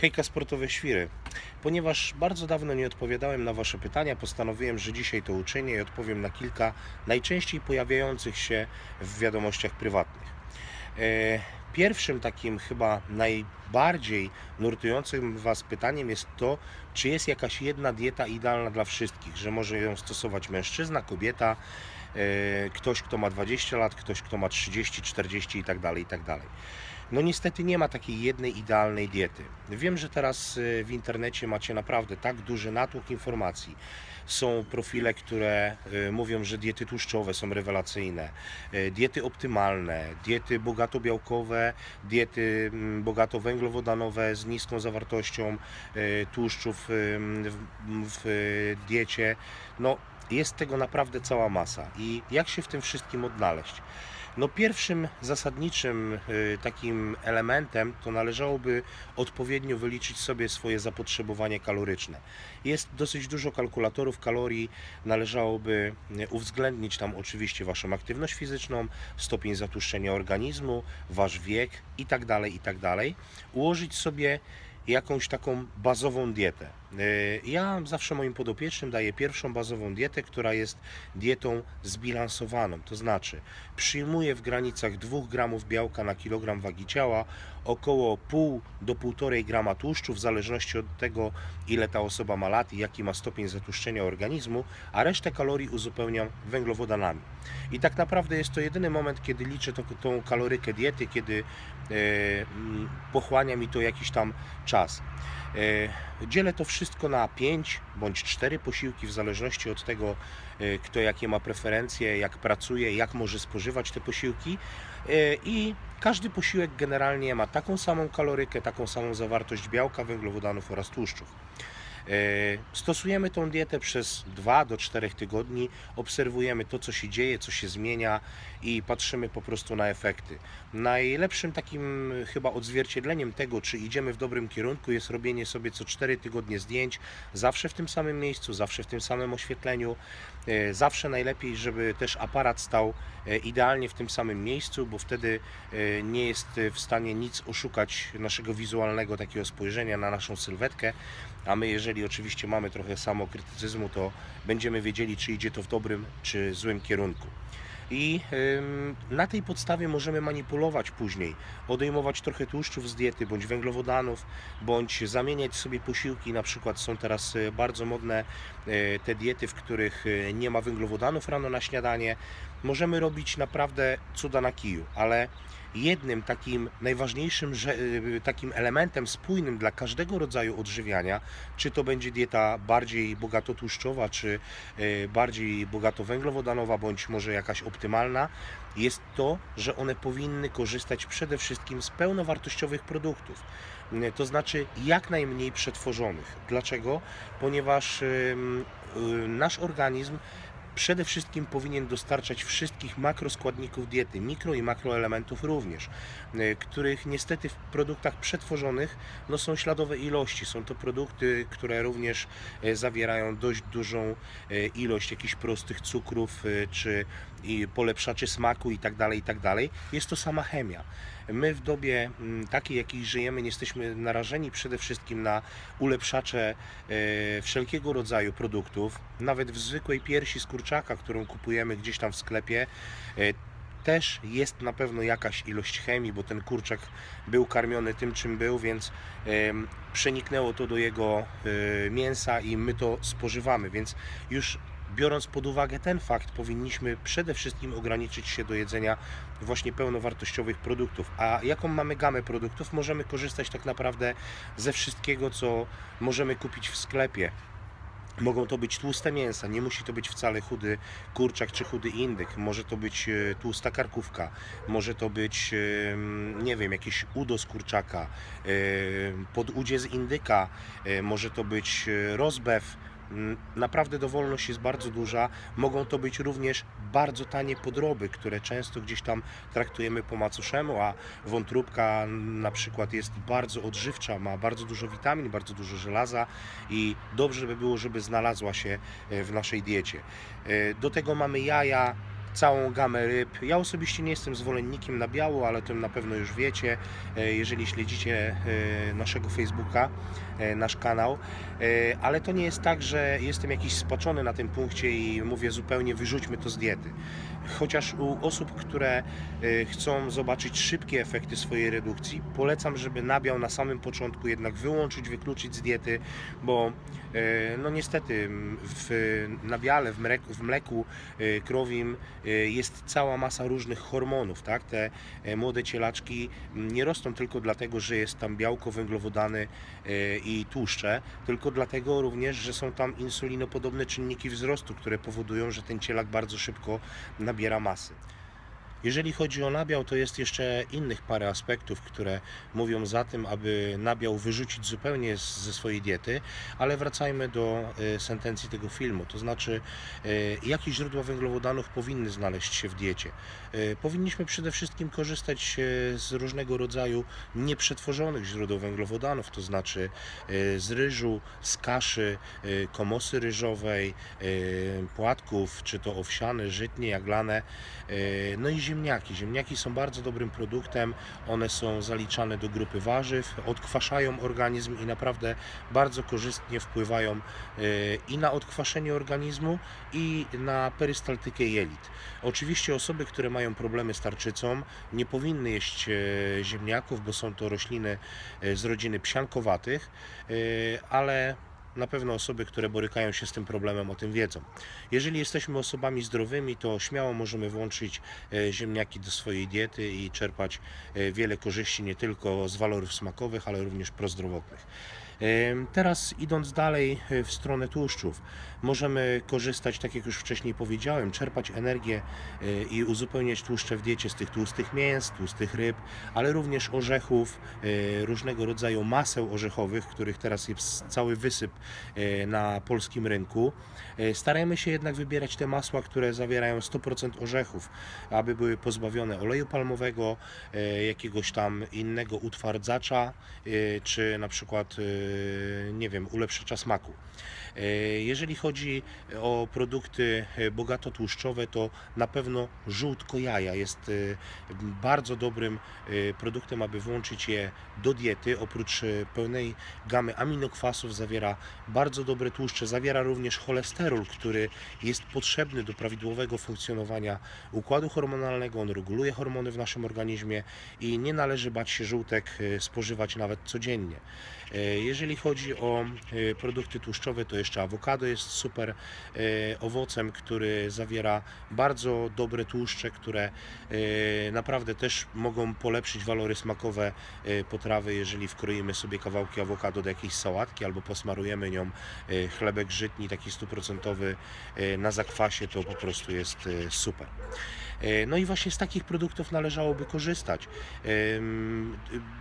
Hejka Sportowe Świry. Ponieważ bardzo dawno nie odpowiadałem na Wasze pytania, postanowiłem, że dzisiaj to uczynię i odpowiem na kilka najczęściej pojawiających się w wiadomościach prywatnych. E, Pierwszym takim chyba najbardziej nurtującym Was pytaniem jest to, czy jest jakaś jedna dieta idealna dla wszystkich, że może ją stosować mężczyzna, kobieta, e, ktoś, kto ma 20 lat, ktoś, kto ma 30, 40 i tak No niestety nie ma takiej jednej idealnej diety. Wiem, że teraz y, w internecie macie naprawdę tak duży natłok informacji. Są profile, które y, mówią, że diety tłuszczowe są rewelacyjne, y, diety optymalne, diety bogato-białkowe, diety mm, bogato-węglowodanowe z niską zawartością tłuszczów w, diecie. No jest tego naprawdę cała masa. I jak się w tym wszystkim odnaleźć? No pierwszym zasadniczym y, takim elementem to należałoby odpowiednio wyliczyć sobie swoje zapotrzebowanie kaloryczne. Jest dosyć dużo kalkulatorów kalorii, należałoby y, uwzględnić tam oczywiście Waszą aktywność fizyczną, stopień zatłuszczenia organizmu, Wasz wiek i tak dalej, i tak. Ułożyć sobie jakąś taką bazową dietę. Y, Ja zawsze moim podopiecznym daję pierwszą bazową dietę, która jest dietą zbilansowaną, to znaczy przyjmuję w granicach 2 gramów białka na kilogram wagi ciała, około pół do 1,5 grama tłuszczu, w zależności od tego, ile ta osoba ma lat i jaki ma stopień zatłuszczenia organizmu, a resztę kalorii uzupełniam węglowodanami. I tak naprawdę jest to jedyny moment, kiedy liczę tą, tą kalorykę diety, kiedy e, mm, pochłania mi to jakiś tam czas. E, Dzielę to wszystko na 5 bądź 4 posiłki, w zależności od tego, e, kto jakie ma preferencje, jak pracuje, jak może spożywać te posiłki. E, I każdy posiłek generalnie ma taką samą kalorykę, taką samą zawartość białka, węglowodanów oraz tłuszczów. E, Stosujemy tą dietę przez 2 do 4 tygodni, obserwujemy to, co się dzieje, co się zmienia i patrzymy po prostu na efekty. Najlepszym takim chyba odzwierciedleniem tego, czy idziemy w dobrym kierunku, jest robienie sobie co 4 tygodnie zdjęć, zawsze w tym samym miejscu, zawsze w tym samym oświetleniu. E, Zawsze najlepiej, żeby też aparat stał e, idealnie w tym samym miejscu, bo wtedy e, nie jest w stanie nic oszukać naszego wizualnego takiego spojrzenia na naszą sylwetkę. A my, jeżeli oczywiście mamy trochę samokrytycyzmu, to będziemy wiedzieli, czy idzie to w dobrym czy złym kierunku. I na tej podstawie możemy manipulować później, odejmować trochę tłuszczów z diety, bądź węglowodanów, bądź zamieniać sobie posiłki. Na przykład są teraz e, bardzo modne e, te diety, w których e, nie ma węglowodanów rano na śniadanie. Możemy robić naprawdę cuda na kiju, ale jednym takim najważniejszym y, takim elementem spójnym dla każdego rodzaju odżywiania, czy to będzie dieta bardziej bogato tłuszczowa, czy y, bardziej bogato węglowodanowa, bądź może jakaś optymalna, jest to, że one powinny korzystać przede wszystkim z pełnowartościowych produktów. Y, To znaczy jak najmniej przetworzonych. Dlaczego? Ponieważ nasz organizm przede wszystkim powinien dostarczać wszystkich makroskładników diety, mikro i makroelementów również, y, których niestety w produktach przetworzonych no, są śladowe ilości. Są to produkty, które również y, zawierają dość dużą y, ilość jakichś prostych cukrów czy polepszaczy smaku i tak dalej, i tak. Jest to sama chemia. My w dobie mm, takiej, jakiej żyjemy, nie jesteśmy narażeni przede wszystkim na ulepszacze e, wszelkiego rodzaju produktów. Nawet w zwykłej piersi z kurczaka, którą kupujemy gdzieś tam w sklepie, e, też jest na pewno jakaś ilość chemii, bo ten kurczak był karmiony tym, czym był, więc przeniknęło to do jego e, mięsa i my to spożywamy, więc już biorąc pod uwagę ten fakt, powinniśmy przede wszystkim ograniczyć się do jedzenia właśnie pełnowartościowych produktów. A jaką mamy gamę produktów? Możemy korzystać tak naprawdę ze wszystkiego, co możemy kupić w sklepie. Mogą to być tłuste mięsa, nie musi to być wcale chudy kurczak czy chudy indyk. Może to być e, tłusta karkówka, może to być, nie wiem, jakieś udo z kurczaka, podudzie z indyka, e, może to być e, rozbew. Mm, Naprawdę dowolność jest bardzo duża. Mogą to być również bardzo tanie podroby, które często gdzieś tam traktujemy po macoszemu, a wątróbka na przykład jest bardzo odżywcza, ma bardzo dużo witamin, bardzo dużo żelaza i dobrze by było, żeby znalazła się e, w naszej diecie. E, Do tego mamy jaja, całą gamę ryb. Ja osobiście nie jestem zwolennikiem na biało, ale tym na pewno już wiecie, e, jeżeli śledzicie e, naszego Facebooka, e, nasz kanał. Ale to nie jest tak, że jestem jakiś spaczony na tym punkcie i mówię zupełnie wyrzućmy to z diety. Chociaż u osób, które e, chcą zobaczyć szybkie efekty swojej redukcji, polecam, żeby nabiał na samym początku jednak wyłączyć, wykluczyć z diety, bo e, no niestety w nabiale, w mleku, w mleku e, krowim jest cała masa różnych hormonów, tak? Te e, młode cielaczki nie rosną tylko dlatego, że jest tam białko, węglowodany i tłuszcze, tylko dlatego również, że są tam insulinopodobne czynniki wzrostu, które powodują, że ten cielak bardzo szybko nabiera masy. Jeżeli chodzi o nabiał, to jest jeszcze innych parę aspektów, które mówią za tym, aby nabiał wyrzucić zupełnie ze swojej diety, ale wracajmy do e, sentencji tego filmu. To znaczy, e, jakie źródła węglowodanów powinny znaleźć się w diecie. E, Powinniśmy przede wszystkim korzystać z różnego rodzaju nieprzetworzonych źródeł węglowodanów, to znaczy z ryżu, z kaszy, komosy ryżowej, płatków, czy to owsiane, żytnie, jaglane, no i ziemniaki. Ziemniaki są bardzo dobrym produktem, one są zaliczane do grupy warzyw, odkwaszają organizm i naprawdę bardzo korzystnie wpływają e, i na odkwaszenie organizmu i na perystaltykę jelit. Oczywiście osoby, które mają problemy z tarczycą nie powinny jeść e, ziemniaków, bo są to rośliny e, z rodziny psiankowatych, ale na pewno osoby, które borykają się z tym problemem, o tym wiedzą. Jeżeli jesteśmy osobami zdrowymi, to śmiało możemy włączyć e, ziemniaki do swojej diety i czerpać e, wiele korzyści nie tylko z walorów smakowych, ale również prozdrowotnych. Teraz idąc dalej e, w stronę tłuszczów, możemy korzystać, tak jak już wcześniej powiedziałem, czerpać energię e, i uzupełniać tłuszcze w diecie z tych tłustych mięs, tłustych ryb, ale również orzechów, e, różnego rodzaju maseł orzechowych, których teraz jest cały wysyp na polskim rynku. Starajmy się jednak wybierać te masła, które zawierają 100% orzechów, aby były pozbawione oleju palmowego, jakiegoś tam innego utwardzacza, czy na przykład, nie wiem, ulepszacza smaku. E, Jeżeli chodzi o produkty e, bogato tłuszczowe, to na pewno żółtko jaja jest e, bardzo dobrym e, produktem, aby włączyć je do diety. Oprócz e, pełnej gamy aminokwasów zawiera bardzo dobre tłuszcze, zawiera również cholesterol, który jest potrzebny do prawidłowego funkcjonowania układu hormonalnego. On reguluje hormony w naszym organizmie i nie należy bać się żółtek e, spożywać nawet codziennie. E, Jeżeli chodzi o e, produkty tłuszczowe, to jeszcze awokado jest super e, owocem, który zawiera bardzo dobre tłuszcze, które naprawdę też mogą polepszyć walory smakowe potrawy, jeżeli wkroimy sobie kawałki awokado do jakiejś sałatki albo posmarujemy nią chlebek żytni, taki stuprocentowy na zakwasie, to po prostu jest super. No i właśnie z takich produktów należałoby korzystać.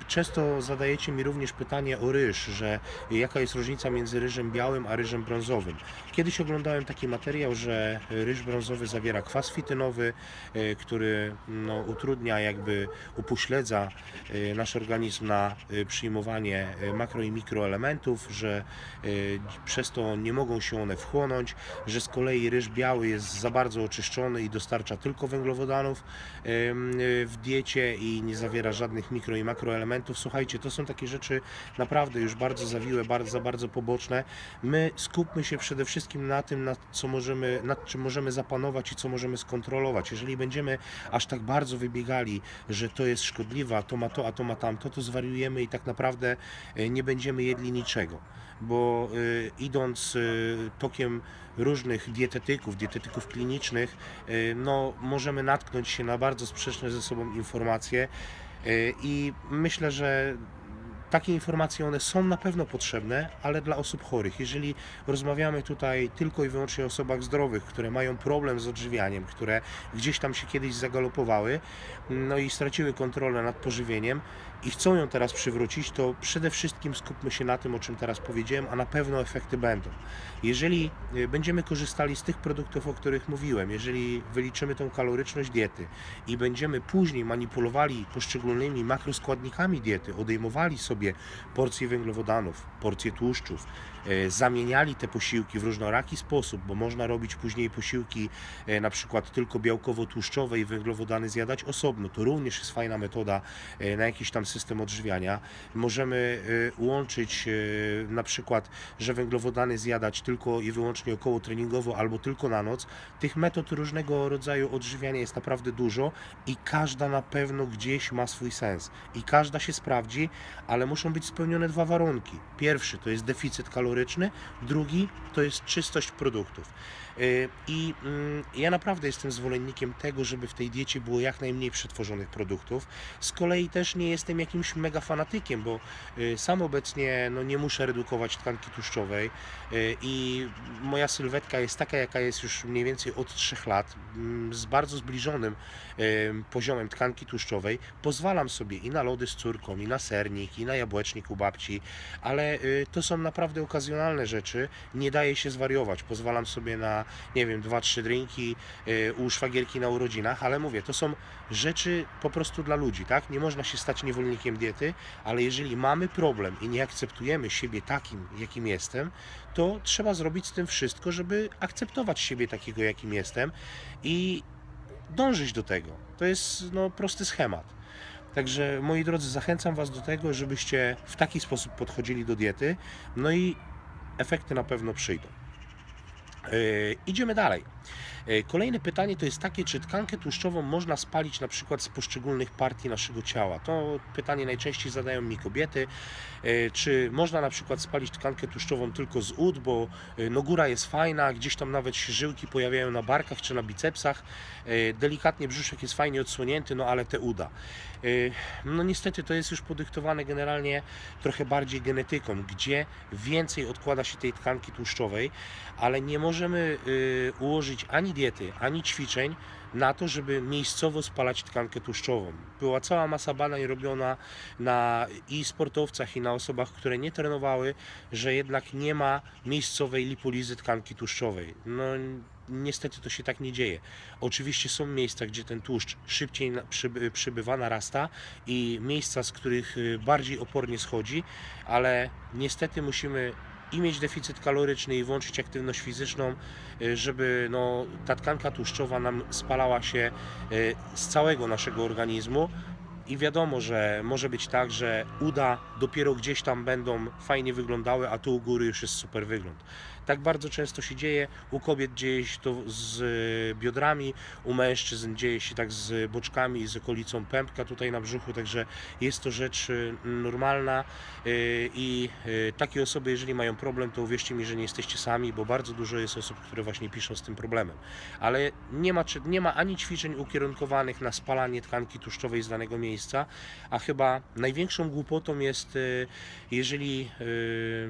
Często zadajecie mi również pytanie o ryż, że jaka jest różnica między ryżem białym a ryżem brązowym. Kiedyś oglądałem taki materiał, że ryż brązowy zawiera kwas fitynowy, e, który no, utrudnia, jakby upośledza e, nasz organizm na e, przyjmowanie makro i mikroelementów, że przez to nie mogą się one wchłonąć, że z kolei ryż biały jest za bardzo oczyszczony i dostarcza tylko węglowodanów w diecie i nie zawiera żadnych mikro i makroelementów. Słuchajcie, to są takie rzeczy naprawdę już bardzo zawiłe, bardzo, bardzo poboczne. My skupmy się przede wszystkim na tym, nad, co możemy, nad czym możemy zapanować i co możemy skontrolować. Jeżeli będziemy aż tak bardzo wybiegali, że to jest szkodliwe, a to ma to, a to ma tamto, to zwariujemy i tak naprawdę e, nie będziemy jedli niczego bo y, idąc y, tokiem różnych dietetyków, dietetyków klinicznych, y, no, możemy natknąć się na bardzo sprzeczne ze sobą informacje i myślę, że takie informacje one są na pewno potrzebne, ale dla osób chorych. Jeżeli rozmawiamy tutaj tylko i wyłącznie o osobach zdrowych, które mają problem z odżywianiem, które gdzieś tam się kiedyś zagalopowały, no i straciły kontrolę nad pożywieniem, i chcą ją teraz przywrócić, to przede wszystkim skupmy się na tym, o czym teraz powiedziałem, a na pewno efekty będą. Jeżeli y, będziemy korzystali z tych produktów, o których mówiłem, jeżeli wyliczymy tą kaloryczność diety i będziemy później manipulowali poszczególnymi makroskładnikami diety, odejmowali sobie porcje węglowodanów, porcje tłuszczów, e, zamieniali te posiłki w różnoraki sposób, bo można robić później posiłki e, na przykład tylko białkowo-tłuszczowe i węglowodany zjadać osobno. To również jest fajna metoda e, na jakiś tam system odżywiania. Możemy e, łączyć e, na przykład, że węglowodany zjadać tylko i wyłącznie około treningowo albo tylko na noc. Tych metod różnego rodzaju odżywiania jest naprawdę dużo i każda na pewno gdzieś ma swój sens i każda się sprawdzi, ale muszą być spełnione dwa warunki. Pierwszy to jest deficyt kaloryczny, drugi to jest czystość produktów. Yy, I mm, ja naprawdę jestem zwolennikiem tego, żeby w tej diecie było jak najmniej przetworzonych produktów. Z kolei też nie jestem jakimś mega fanatykiem, bo yy, sam obecnie no, nie muszę redukować tkanki tłuszczowej yy, i moja sylwetka jest taka, jaka jest już mniej więcej od 3 lat, mm, z bardzo zbliżonym poziomem tkanki tłuszczowej. Pozwalam sobie i na lody z córką, i na sernik, i na jabłecznik u babci, ale y, to są naprawdę okazjonalne rzeczy. Nie daje się zwariować. Pozwalam sobie na, nie wiem, dwa, trzy drinki y, u szwagierki na urodzinach, ale mówię, to są rzeczy po prostu dla ludzi, tak? Nie można się stać niewolnikiem diety, ale jeżeli mamy problem i nie akceptujemy siebie takim, jakim jestem, to trzeba zrobić z tym wszystko, żeby akceptować siebie takiego, jakim jestem i dążyć do tego. To jest no, prosty schemat. Także moi drodzy, zachęcam Was do tego, żebyście w taki sposób podchodzili do diety, no i efekty na pewno przyjdą. Yy, idziemy dalej. Yy, Kolejne pytanie to jest takie, czy tkankę tłuszczową można spalić na przykład z poszczególnych partii naszego ciała? To pytanie najczęściej zadają mi kobiety. Yy, Czy można na przykład spalić tkankę tłuszczową tylko z ud, bo yy, no góra jest fajna, gdzieś tam nawet się żyłki pojawiają na barkach czy na bicepsach, delikatnie brzuszek jest fajnie odsłonięty, no ale te uda. No niestety to jest już podyktowane generalnie trochę bardziej genetyką, gdzie więcej odkłada się tej tkanki tłuszczowej, ale nie możemy y, ani diety, ani ćwiczeń na to, żeby miejscowo spalać tkankę tłuszczową. Była cała masa badań robiona na i sportowcach, i na osobach, które nie trenowały, że jednak nie ma miejscowej lipolizy tkanki tłuszczowej. No niestety to się tak nie dzieje. Oczywiście są miejsca, gdzie ten tłuszcz szybciej przybywa, narasta i miejsca, z których y, bardziej opornie schodzi, ale niestety musimy i mieć deficyt kaloryczny i włączyć aktywność fizyczną, y, żeby no, ta tkanka tłuszczowa nam spalała się y, z całego naszego organizmu. I wiadomo, że może być tak, że uda dopiero gdzieś tam będą fajnie wyglądały, a tu u góry już jest super wygląd. Tak bardzo często się dzieje. U kobiet dzieje się to z y, biodrami, u mężczyzn dzieje się tak z boczkami z okolicą pępka tutaj na brzuchu, także jest to rzecz y, normalna y, i takie osoby, jeżeli mają problem, to uwierzcie mi, że nie jesteście sami, bo bardzo dużo jest osób, które właśnie piszą z tym problemem. Ale nie ma, nie ma ani ćwiczeń ukierunkowanych na spalanie tkanki tłuszczowej z danego miejsca, a chyba największą głupotą jest, y, jeżeli y,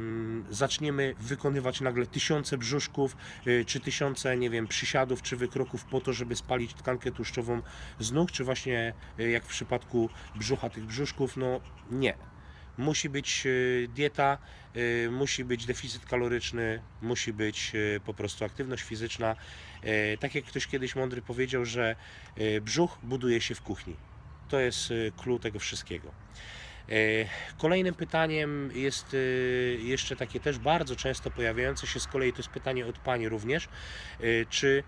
zaczniemy wykonywać nagle tysiące brzuszków, y, czy tysiące, nie wiem, przysiadów, czy wykroków po to, żeby spalić tkankę tłuszczową z nóg, czy właśnie jak w przypadku brzucha tych brzuszków, no nie. Musi być dieta, musi być deficyt kaloryczny, musi być po prostu aktywność fizyczna. Tak jak ktoś kiedyś mądry powiedział, że brzuch buduje się w kuchni. To jest y, clue tego wszystkiego. E, Kolejnym pytaniem jest y, jeszcze takie też bardzo często pojawiające się, z kolei to jest pytanie od Pani również, y, czy y,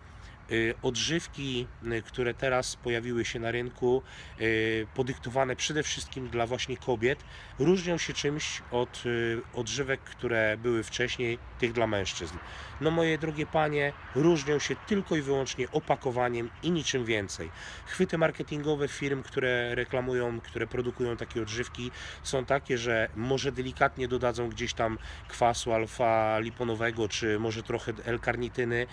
odżywki, y, które teraz pojawiły się na rynku, y, podyktowane przede wszystkim dla właśnie kobiet, różnią się czymś od y, odżywek, które były wcześniej, tych dla mężczyzn. No moje drogie panie, różnią się tylko i wyłącznie opakowaniem i niczym więcej. Chwyty marketingowe firm, które reklamują, które produkują takie odżywki, są takie, że może delikatnie dodadzą gdzieś tam kwasu alfa liponowego, czy może trochę L-karnityny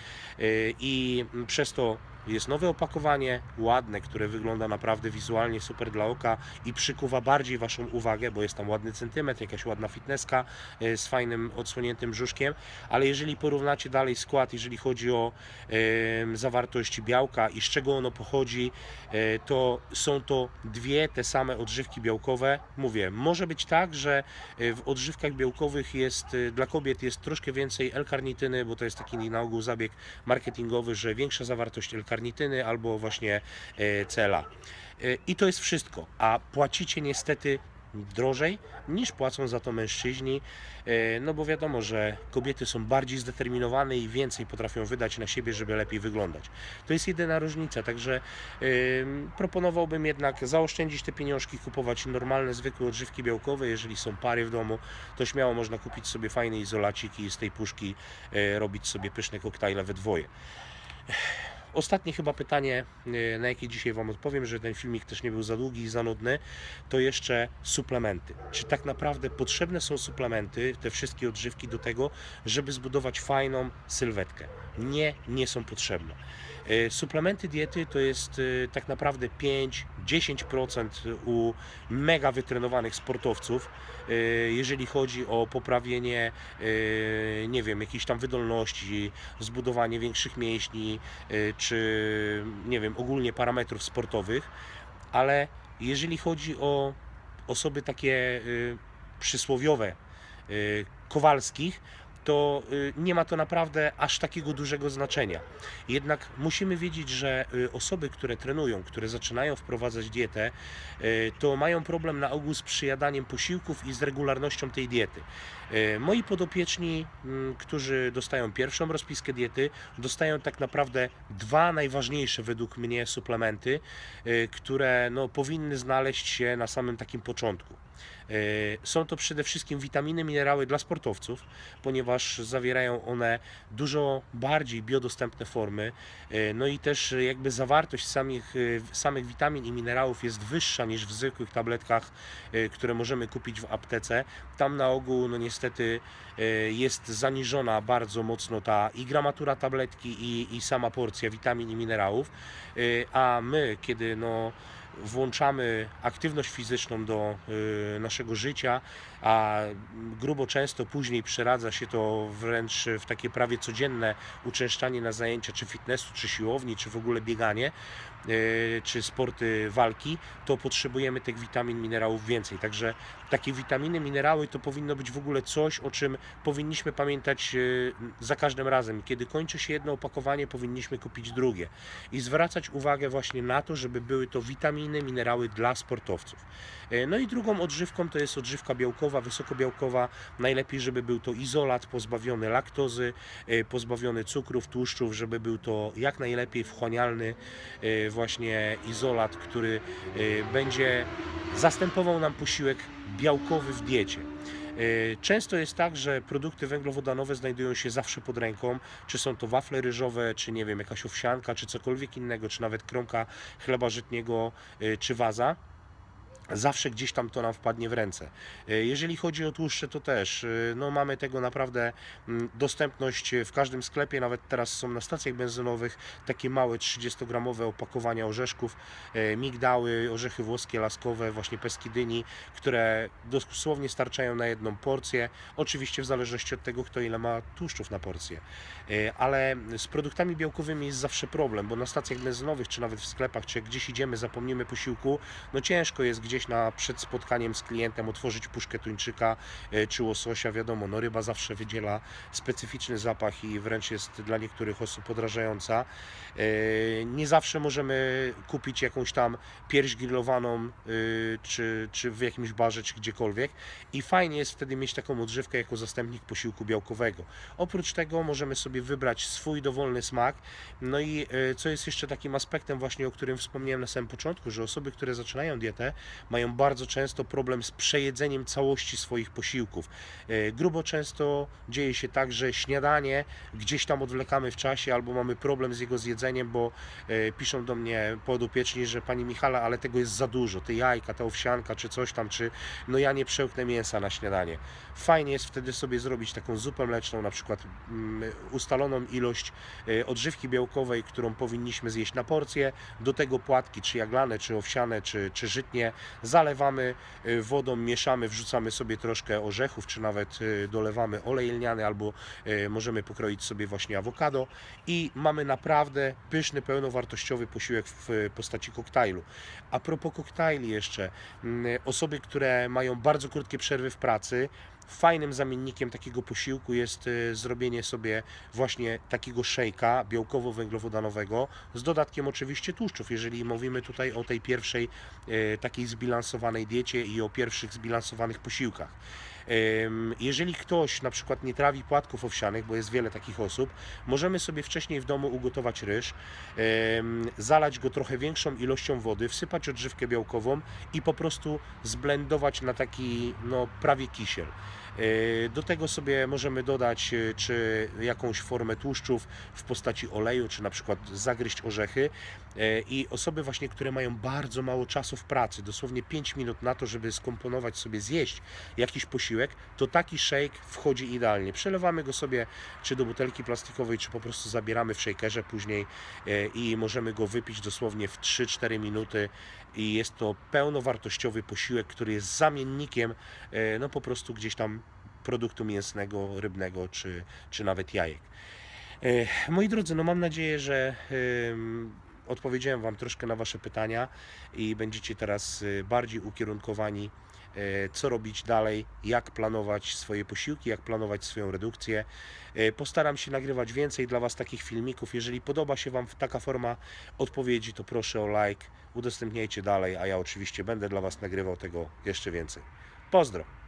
i przez to jest nowe opakowanie, ładne, które wygląda naprawdę wizualnie super dla oka i przykuwa bardziej Waszą uwagę, bo jest tam ładny centymetr, jakaś ładna fitnesska e, z fajnym odsłoniętym brzuszkiem, ale jeżeli porównacie dalej skład, jeżeli chodzi o zawartość białka i z czego ono pochodzi, e, to są to dwie te same odżywki białkowe. Mówię, może być tak, że e, w odżywkach białkowych jest dla kobiet jest troszkę więcej L-karnityny, bo to jest taki na ogół zabieg marketingowy, że większa zawartość L-karnityny albo właśnie e, CLA. E, I to jest wszystko, a płacicie niestety drożej niż płacą za to mężczyźni, e, no bo wiadomo, że kobiety są bardziej zdeterminowane i więcej potrafią wydać na siebie, żeby lepiej wyglądać. To jest jedyna różnica, także ym, proponowałbym jednak zaoszczędzić te pieniążki, kupować normalne, zwykłe odżywki białkowe. Jeżeli są pary w domu, to śmiało można kupić sobie fajny izolacik i z tej puszki e, robić sobie pyszne koktajle we dwoje. Ostatnie chyba pytanie, e, na jakie dzisiaj Wam odpowiem, że ten filmik też nie był za długi i za nudny, to jeszcze suplementy. Czy tak naprawdę potrzebne są suplementy, te wszystkie odżywki do tego, żeby zbudować fajną sylwetkę? Nie, nie są potrzebne. E, Suplementy diety to jest e, tak naprawdę 5-10% u mega wytrenowanych sportowców, e, jeżeli chodzi o poprawienie, nie wiem, jakiejś tam wydolności, zbudowanie większych mięśni, czy nie wiem, ogólnie parametrów sportowych, ale jeżeli chodzi o osoby takie przysłowiowe, Kowalskich, to y, nie ma to naprawdę aż takiego dużego znaczenia. Jednak musimy wiedzieć, że y, osoby, które trenują, które zaczynają wprowadzać dietę, y, to mają problem na ogół z przyjadaniem posiłków i z regularnością tej diety. Moi podopieczni, mm, którzy dostają pierwszą rozpiskę diety, dostają tak naprawdę dwa najważniejsze według mnie suplementy, które no, powinny znaleźć się na samym takim początku. Y, Są to przede wszystkim witaminy, minerały dla sportowców, ponieważ zawierają one dużo bardziej biodostępne formy. y, No i też jakby zawartość samych, y, samych witamin i minerałów jest wyższa niż w zwykłych tabletkach, które możemy kupić w aptece. Tam na ogół, no niestety, jest zaniżona bardzo mocno ta i gramatura tabletki, i, i sama porcja witamin i minerałów. A my, kiedy no włączamy aktywność fizyczną do y, naszego życia, a grubo często później przeradza się to wręcz w takie prawie codzienne uczęszczanie na zajęcia czy fitnessu, czy siłowni, czy w ogóle bieganie, czy sporty walki, to potrzebujemy tych witamin, minerałów więcej. Także takie witaminy, minerały to powinno być w ogóle coś, o czym powinniśmy pamiętać y, za każdym razem. Kiedy kończy się jedno opakowanie, powinniśmy kupić drugie i zwracać uwagę właśnie na to, żeby były to witaminy, minerały dla sportowców. E, No i drugą odżywką to jest odżywka białkowa, wysokobiałkowa. Najlepiej, żeby był to izolat pozbawiony laktozy, e, pozbawiony cukrów, tłuszczów, żeby był to jak najlepiej wchłanialny e, właśnie izolat, który e, będzie zastępował nam posiłek białkowy w diecie. E, Często jest tak, że produkty węglowodanowe znajdują się zawsze pod ręką, czy są to wafle ryżowe, czy nie wiem, jakaś owsianka, czy cokolwiek innego, czy nawet kromka chleba żytniego, e, czy waza zawsze gdzieś tam to nam wpadnie w ręce. E, Jeżeli chodzi o tłuszcze, to też e, no, mamy tego naprawdę mm, dostępność w każdym sklepie, nawet teraz są na stacjach benzynowych takie małe 30-gramowe opakowania orzeszków, e, migdały, orzechy włoskie, laskowe, właśnie peski dyni, które dosłownie starczają na jedną porcję, oczywiście w zależności od tego, kto ile ma tłuszczów na porcję. Ale z produktami białkowymi jest zawsze problem, bo na stacjach benzynowych, czy nawet w sklepach, czy gdzieś idziemy, zapomnimy posiłku, no ciężko jest gdzieś na, przed spotkaniem z klientem otworzyć puszkę tuńczyka e, czy łososia. Wiadomo, no ryba zawsze wydziela specyficzny zapach i wręcz jest dla niektórych osób podrażająca. E, Nie zawsze możemy kupić jakąś tam pierś grillowaną e, czy, czy w jakimś barze, czy gdziekolwiek i fajnie jest wtedy mieć taką odżywkę jako zastępnik posiłku białkowego. Oprócz tego możemy sobie wybrać swój dowolny smak. No i co jest jeszcze takim aspektem właśnie, o którym wspomniałem na samym początku, że osoby, które zaczynają dietę, mają bardzo często problem z przejedzeniem całości swoich posiłków. E, Grubo często dzieje się tak, że śniadanie gdzieś tam odwlekamy w czasie albo mamy problem z jego zjedzeniem, bo e, piszą do mnie podopieczni, że pani Michala, ale tego jest za dużo, te jajka, ta owsianka czy coś tam, czy no ja nie przełknę mięsa na śniadanie. Fajnie jest wtedy sobie zrobić taką zupę mleczną, na przykład mm, ustaloną ilość e, odżywki białkowej, którą powinniśmy zjeść na porcję, do tego płatki, czy jaglane, czy owsiane, czy, czy żytnie, zalewamy e, wodą, mieszamy, wrzucamy sobie troszkę orzechów, czy nawet e, dolewamy olej lniany, albo e, możemy pokroić sobie właśnie awokado i mamy naprawdę pyszny, pełnowartościowy posiłek w postaci koktajlu. A propos koktajli jeszcze, mm, osoby, które mają bardzo krótkie przerwy w pracy, fajnym zamiennikiem takiego posiłku jest e, zrobienie sobie właśnie takiego szejka białkowo-węglowodanowego z dodatkiem oczywiście tłuszczów, jeżeli mówimy tutaj o tej pierwszej e, takiej zbilansowanej diecie i o pierwszych zbilansowanych posiłkach. Jeżeli ktoś na przykład nie trawi płatków owsianych, bo jest wiele takich osób, możemy sobie wcześniej w domu ugotować ryż, zalać go trochę większą ilością wody, wsypać odżywkę białkową i po prostu zblendować na taki no, prawie kisiel. E, Do tego sobie możemy dodać e, czy jakąś formę tłuszczów w postaci oleju, czy na przykład zagryźć orzechy. E, I osoby właśnie, które mają bardzo mało czasu w pracy, dosłownie 5 minut na to, żeby skomponować sobie, zjeść jakiś posiłek, to taki shake wchodzi idealnie. Przelewamy go sobie czy do butelki plastikowej, czy po prostu zabieramy w shakerze później e, i możemy go wypić dosłownie w 3-4 minuty i jest to pełnowartościowy posiłek, który jest zamiennikiem e, no po prostu gdzieś tam produktu mięsnego, rybnego czy, czy nawet jajek. Moi drodzy, no mam nadzieję, że odpowiedziałem Wam troszkę na Wasze pytania i będziecie teraz e, bardziej ukierunkowani, e, co robić dalej, jak planować swoje posiłki, jak planować swoją redukcję. E, Postaram się nagrywać więcej dla Was takich filmików. Jeżeli podoba się Wam taka forma odpowiedzi, to proszę o like, udostępniajcie dalej, a ja oczywiście będę dla Was nagrywał tego jeszcze więcej. Pozdro!